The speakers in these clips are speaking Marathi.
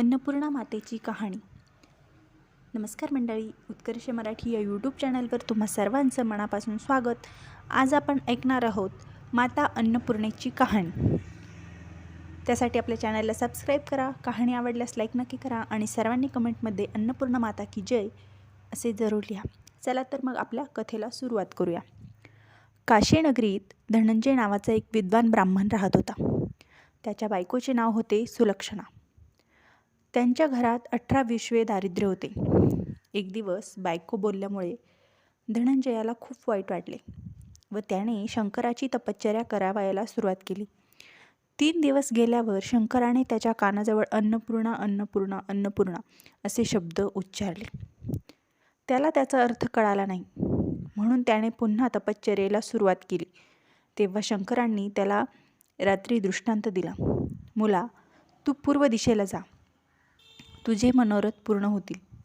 अन्नपूर्णा मातेची कहाणी. नमस्कार मंडळी उत्कर्ष मराठी या यूट्यूब चॅनलवर तुम्हा सर्वांचं मनापासून स्वागत. आज आपण ऐकणार आहोत माता अन्नपूर्णेची कहाणी. त्यासाठी आपल्या चॅनलला सबस्क्राईब करा कहाणी आवडल्यास लाईक नक्की करा आणि सर्वांनी कमेंटमध्ये अन्नपूर्णा माता की जय असे जरूर लिहा. चला तर मग आपल्या कथेला सुरुवात करूया. काशी नगरीत धनंजय नावाचा एक विद्वान ब्राह्मण राहत होता. त्याच्या बायकोचे नाव होते सुलक्षणा. त्यांच्या घरात अठरा विश्वे दारिद्र्य होते. एक दिवस बायको बोलल्यामुळे धनंजयाला खूप वाईट वाटले व त्याने शंकराची तपश्चर्या करावयाला सुरुवात केली. तीन दिवस गेल्यावर शंकराने त्याच्या कानाजवळ अन्नपूर्णा अन्नपूर्णा अन्नपूर्णा असे शब्द उच्चारले. त्याला त्याचा अर्थ कळाला नाही. म्हणून त्याने पुन्हा तपश्चर्येला सुरुवात केली. तेव्हा शंकरांनी त्याला रात्री दृष्टांत दिला. मुला तू पूर्व दिशेला जा. तुझे मनोरथ पूर्ण होतील.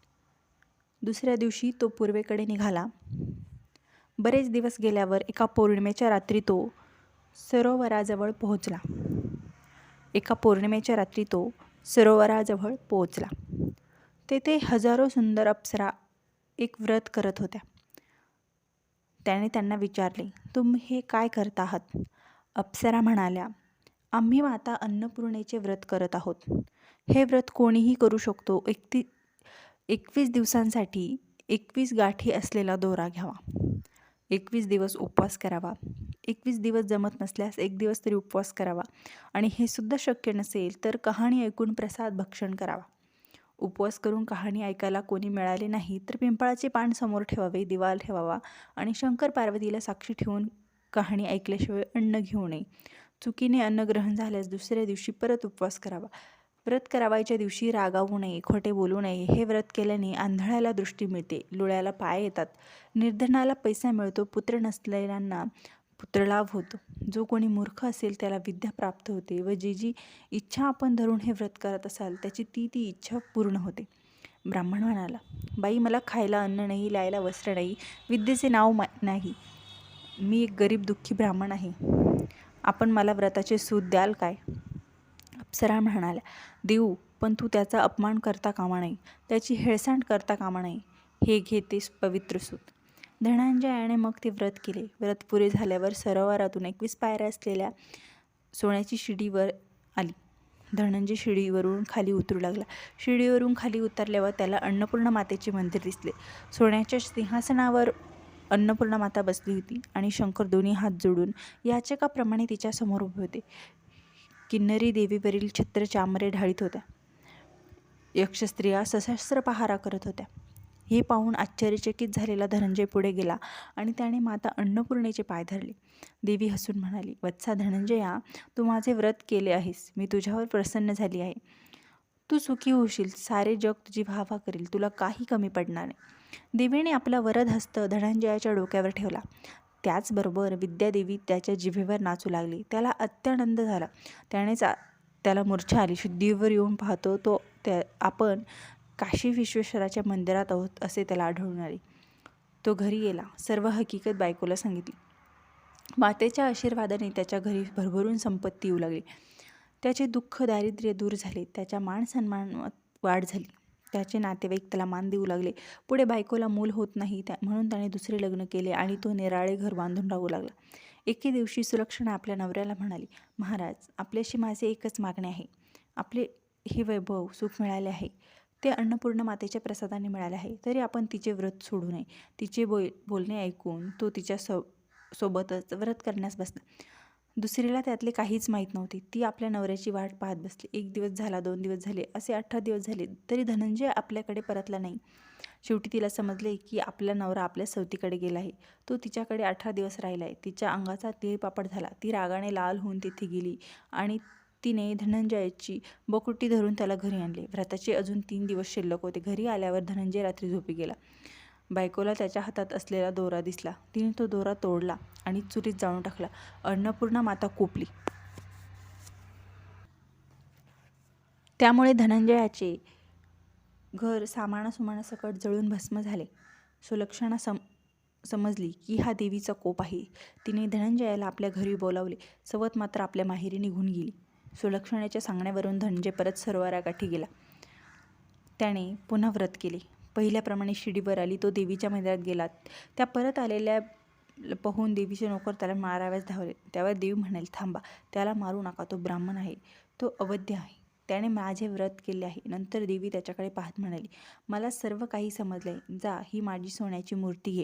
दुसऱ्या दिवशी तो पूर्वेकडे निघाला. बरेच दिवस गेल्यावर एका पौर्णिमेच्या रात्री तो सरोवराजवळ पोहोचला. एका पौर्णिमेच्या रात्री तो सरोवराजवळ पोहोचला. तेथे हजारो सुंदर अप्सरा एक व्रत करत होत्या. त्याने त्यांना विचारले तुम्ही हे काय करत आहात? अप्सरा म्हणाल्या आम्ही माता अन्नपूर्णेचे व्रत करत आहोत. हे व्रत कोणीही करू शकतो. एकती एकवीस दिवसांसाठी एकवीस गाठी असलेला दोरा घ्यावा. एकवीस दिवस उपवास करावा. एकवीस दिवस जमत नसल्यास एक दिवस तरी उपवास करावा. आणि हे सुद्धा शक्य नसेल तर कहाणी ऐकून प्रसाद भक्षण करावा. उपवास करून कहाणी ऐकायला कोणी मिळाले नाही तर पिंपळाचे पान समोर ठेवावे दिवाल ठेवावा आणि शंकर पार्वतीला साक्षी ठेवून कहाणी ऐकल्याशिवाय अन्न घेऊ नये. चुकीने अन्नग्रहण झाल्यास दुसऱ्या दिवशी परत उपवास करावा. व्रत करावायच्या दिवशी रागावू नये खोटे बोलू नये हे व्रत केल्याने आंधळ्याला दृष्टी मिळते लुळ्याला पाय येतात. निर्धनाला पैसा मिळतो पुत्र नसलेल्यांना पुत्रलाभ होतो. जो कोणी मूर्ख असेल त्याला विद्या प्राप्त होते व जी जी इच्छा आपण धरून हे व्रत करत असाल त्याची ती ती इच्छा पूर्ण होते. ब्राह्मण म्हणाला बाई मला खायला अन्न नाही लायला वस्त्र नाही विद्येचे नाव मा नाही. मी एक गरीब दुःखी ब्राह्मण आहे. आपण मला व्रताचे सूत द्याल काय? अप्सरा म्हणाल्या देऊ पण तू त्याचा अपमान करता कामा नाही त्याची हेळसांड करता कामा नाही हे घेतेस पवित्र सूत. धनंजयाने मग ते व्रत केले. व्रत पुरे झाल्यावर सरोवरातून एकवीस पायऱ्या असलेल्या सोन्याची शिडीवर आली. धनंजय शिडीवरून खाली उतरू लागला. शिडीवरून खाली उतरल्यावर त्याला अन्नपूर्णा मातेचे मंदिर दिसले. सोन्याच्या सिंहासनावर अन्नपूर्णा माता बसली होती आणि शंकर दोन्ही हात जोडून याचकाप्रमाणे तिच्यासमोर उभे होते. किन्नरी देवीवरील छत्र चामरे ढाळीत होत्या. यक्षस्त्रिया सशस्त्र पहारा करत होत्या. हे पाहून आश्चर्यचकित झालेला धनंजय पुढे गेला आणि त्याने माता अन्नपूर्णेचे पाय धरले. देवी हसून म्हणाली वत्सा धनंजया तू माझे व्रत केले आहेस. मी तुझ्यावर प्रसन्न झाली आहे. तू सुखी होशील सारे जग तुझी भावा करेल तुला काही कमी पडणार नाही. देवीने आपला वरद हस्त धनंजयाच्या डोक्यावर ठेवला. त्याचबरोबर विद्यादेवी त्याच्या जिभेवर नाचू लागली. त्याला अत्यानंद झाला. त्यानेच त्याला मूर्छा आली. शुद्धीवर येऊन पाहतो तो त्या आपण काशी विश्वेश्वराच्या मंदिरात आहोत असे त्याला आढळून आले. तो घरी गेला. सर्व हकीकत बायकोला सांगितली. मातेच्या आशीर्वादाने त्याच्या घरी भरभरून संपत्ती येऊ लागली. त्याचे दुःख दारिद्र्य दूर झाले. त्याच्या मान सन्मानात वाढ झाली. त्याचे नातेवाईक त्याला मान देऊ लागले. पुढे बायकोला मूल होत नाही त्या म्हणून त्याने दुसरे लग्न केले आणि तो निराळे घर बांधून राहू लागला. एके दिवशी सुलक्षणा आपल्या नवऱ्याला म्हणाली महाराज आपल्याशी माझे एकच मागणे आहे. आपले हे वैभव सुख मिळाले आहे. ते अन्नपूर्ण मातेच्या प्रसादाने मिळाले आहे. तरी आपण तिचे व्रत सोडू नये. तिचे बोल बोलणे ऐकून तो तिच्या सो सोबतच व्रत करण्यास बसला. दुसरीला त्यातले काहीच माहीत नव्हते. ती आपल्या नवऱ्याची वाट पाहत बसली. एक दिवस झाला दोन दिवस झाले असे अठरा दिवस झाले तरी धनंजय आपल्याकडे परतला नाही. शेवटी तिला समजले की आपला नवरा आपल्या सवतीकडे गेला आहे. तो तिच्याकडे अठरा दिवस राहिला आहे तिच्या अंगाचा तिळपापड झाला. ती रागाने लाल होऊन तिथे गेली आणि तिने धनंजयाची बकुटी धरून त्याला घरी आणले. व्रताचे अजून तीन दिवस शिल्लक होते. घरी आल्यावर धनंजय रात्री झोपी गेला. बायकोला त्याच्या हातात असलेला दोरा दिसला. तिने तो दोरा तोडला आणि चुरीत जाळून टाकला. अन्नपूर्णा माता कोपली. त्यामुळे धनंजयाचे घर सामानासुमानासकट जळून भस्म झाले. सुलक्षणा सम समजली की हा देवीचा कोप आहे. तिने धनंजयाला आपल्या घरी बोलावले. सवत मात्र आपल्या माहेरी निघून गेली. सुलक्षणाच्या सांगण्यावरून धनंजय परत सरोवराकाठी गेला. त्याने पुन्हा व्रत केले. पहिल्याप्रमाणे शिडीवर आली तो देवीच्या मंदिरात गेला. त्या परत आलेल्या पाहून देवीचे नोकर त्याला माराव्यास धावले. त्यावर देवी म्हणाली थांबा त्याला मारू नका तो ब्राह्मण आहे. तो अवध्य आहे. त्याने माझे व्रत केले आहे. नंतर देवी त्याच्याकडे पाहत म्हणाली मला सर्व काही समजले जा ही माझी सोन्याची मूर्ती घे.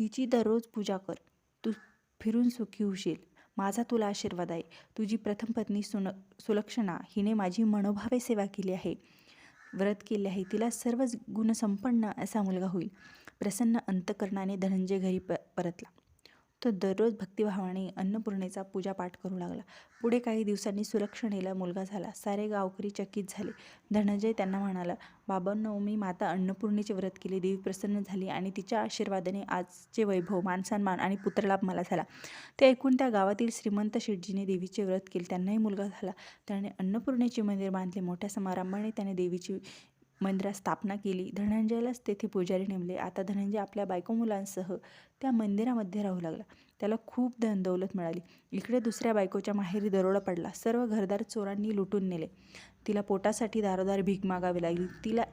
हिची दररोज पूजा कर. तू फिरून सुखी होशील. माझा तुला आशीर्वाद आहे. तुझी प्रथम पत्नी सुन सुलक्षणा हिने माझी मनोभावे सेवा केली आहे. व्रत केले आहे. तिला सर्वच गुणसंपन्न असा मुलगा होईल. प्रसन्न अंतकरणाने धनंजय घरी प परतला. तो दररोज भक्तिभावाने अन्नपूर्णेचा पूजापाठ करू लागला. पुढे काही दिवसांनी सुलक्षणेला मुलगा झाला. सारे गावकरी चकित झाले. धनंजय त्यांना म्हणाला बाबांनो मी माता अन्नपूर्णेचे व्रत केले. देवी प्रसन्न झाली आणि तिच्या आशीर्वादाने आजचे वैभव मानसन्मान आणि पुत्रलाभ मला झाला ते ऐकून त्या गावातील श्रीमंत शेटजीने देवीचे व्रत केले. त्यांनाही मुलगा झाला. त्याने अन्नपूर्णेचे मंदिर बांधले. मोठ्या समारंभाने त्याने देवीची मंदिरात स्थापना केली. धनंजयलाच तेथे पुजारी नेमले. आता धनंजय आपल्या बायको मुलांसह त्या मंदिरामध्ये राहू लागला. त्याला खूप धन दौलत मिळाली. इकडे दुसऱ्या बायकोच्या माहेरी दरोडा पडला. सर्व घरदार चोरांनी लुटून नेले. तिला पोटासाठी दारोदार भीक मागावी लागली. तिला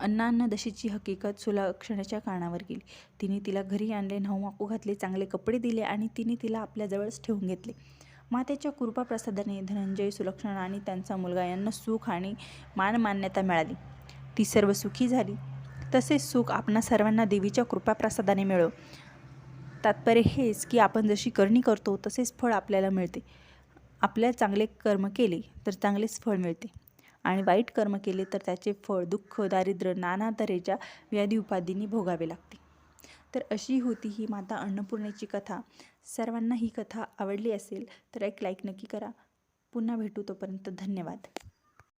अन्नान्नदशीची हकीकत सुलक्षणाच्या कानावर गेली तिने तिला घरी आणले नवमाकू घातले चांगले कपडे दिले आणि तिने तिला आपल्याजवळच ठेवून घेतले. मातेच्या कृपाप्रसादाने धनंजय सुलक्षणा आणि त्यांचा मुलगा यांना सुख आणि मानमान्यता मिळाली. ती सर्व सुखी झाली. तसेच सुख आपणा सर्वांना देवीच्या कृपाप्रसादाने मिळो. तात्पर्य हेच की आपण जशी करणी करतो तसेच फळ आपल्याला मिळते. आपल्या चांगले कर्म केले तर चांगलेच फळ मिळते. आणि वाईट कर्म केले तर त्याचे फळ दुःख दारिद्र्य नाना तऱ्हेच्या व्याधी उपाधींनी भोगावे लागते. तर अशी होती ही माता अन्नपूर्णेची कथा. सर्वांना ही कथा आवडली असेल तर एक लाईक नक्की करा. पुन्हा भेटू तोपर्यंत धन्यवाद.